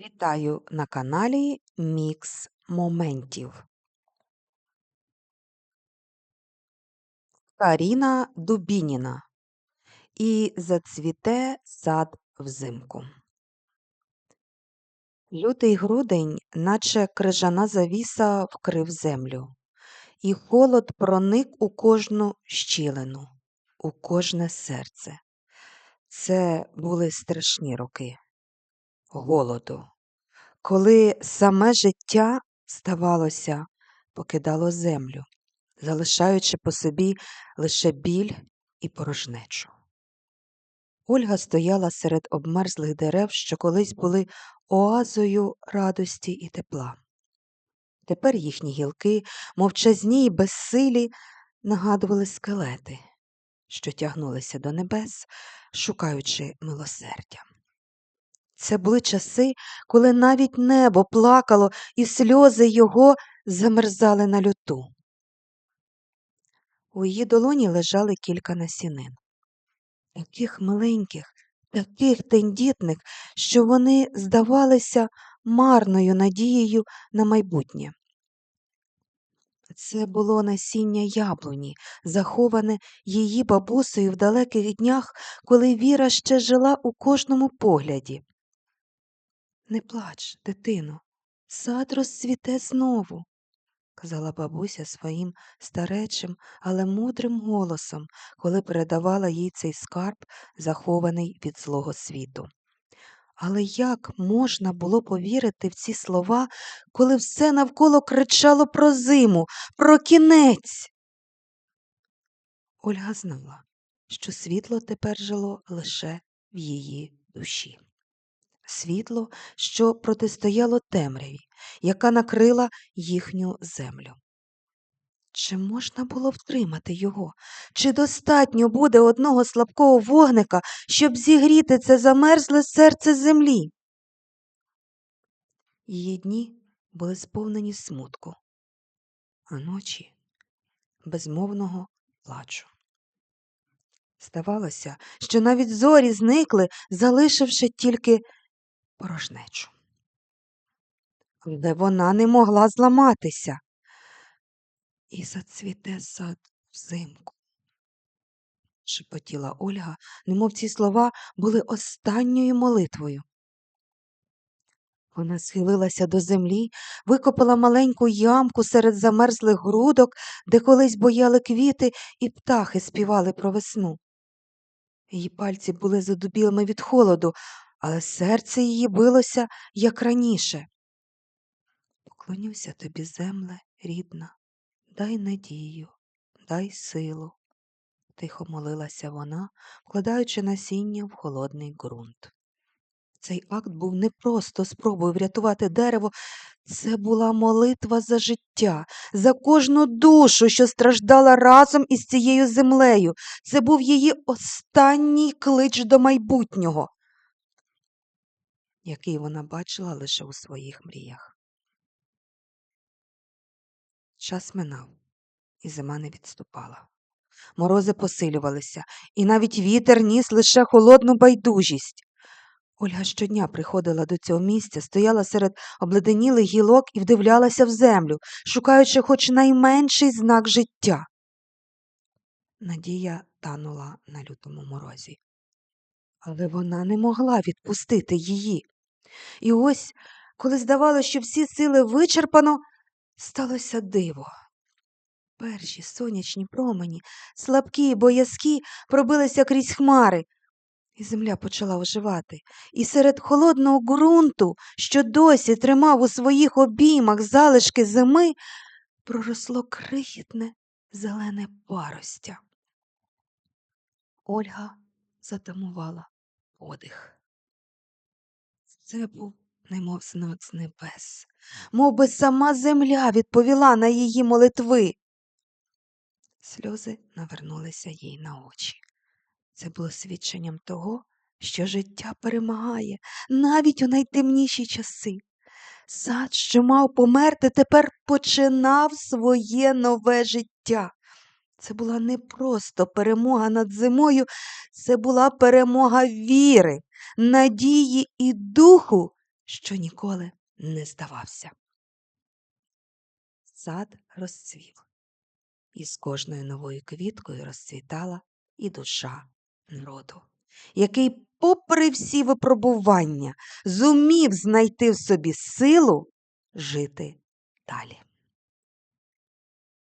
Вітаю на каналі Мікс Моментів. Каріна Дубініна. І зацвіте сад взимку. Лютий грудень, наче крижана завіса, вкрив землю, і холод проник у кожну щілину, у кожне серце. Це були страшні роки голоду, коли саме життя, здавалося, покидало землю, залишаючи по собі лише біль і порожнечу. Ольга стояла серед обмерзлих дерев, що колись були оазою радості і тепла. Тепер їхні гілки, мовчазні й безсилі, нагадували скелети, що тягнулися до небес, шукаючи милосердя. Це були часи, коли навіть небо плакало, і сльози його замерзали на люту. У її долоні лежали кілька насінин, таких маленьких, таких тендітних, що вони здавалися марною надією на майбутнє. Це було насіння яблуні, заховане її бабусею в далеких днях, коли Віра ще жила у кожному погляді. Не плач, дитино, сад розцвіте знову, казала бабуся своїм старечим, але мудрим голосом, коли передавала їй цей скарб, захований від злого світу. Але як можна було повірити в ці слова, коли все навколо кричало про зиму, про кінець? Ольга знала, що світло тепер жило лише в її душі. Світло, що протистояло темряві, яка накрила їхню землю. Чи можна було втримати його? Чи достатньо буде одного слабкого вогника, щоб зігріти це замерзле серце землі? Її дні були сповнені смутку, а ночі безмовного плачу. Здавалося, що навіть зорі зникли, залишивши тільки порожнечу. Але вона не могла зламатися і зацвіте сад взимку. шепотіла Ольга, немов ці слова були останньою молитвою. Вона схилилася до землі, викопала маленьку ямку серед замерзлих грудок, де колись бояли квіти і птахи співали про весну. Її пальці були задубілими від холоду, але серце її билося, як раніше. Поклонюся тобі, земле, рідна, дай надію, дай силу, тихо молилася вона, вкладаючи насіння в холодний ґрунт. Цей акт був не просто спробою врятувати дерево, це була молитва за життя, за кожну душу, що страждала разом із цією землею. Це був її останній клич до майбутнього, який вона бачила лише у своїх мріях. Час минав, і зима не відступала. Морози посилювалися, і навіть вітер ніс лише холодну байдужість. Ольга щодня приходила до цього місця, стояла серед обледенілих гілок і вдивлялася в землю, шукаючи хоч найменший знак життя. Надія танула на лютому морозі. Але вона не могла відпустити її. І ось, коли здавалося, що всі сили вичерпано, сталося диво. Перші сонячні промені, слабкі й боязкі, пробилися крізь хмари, і земля почала оживати. І серед холодного ґрунту, що досі тримав у своїх обіймах залишки зими, проросло крихітне зелене паростя. Ольга затамувала подих. Це був немов знак з небес, мов би сама земля відповіла на її молитви. Сльози навернулися їй на очі. Це було свідченням того, що життя перемагає навіть у найтемніші часи. Сад, що мав померти, тепер починав своє нове життя. Це була не просто перемога над зимою, це була перемога віри, надії і духу, що ніколи не здавався. Сад розцвів, і з кожною новою квіткою розцвітала і душа народу, який, попри всі випробування, зумів знайти в собі силу жити далі.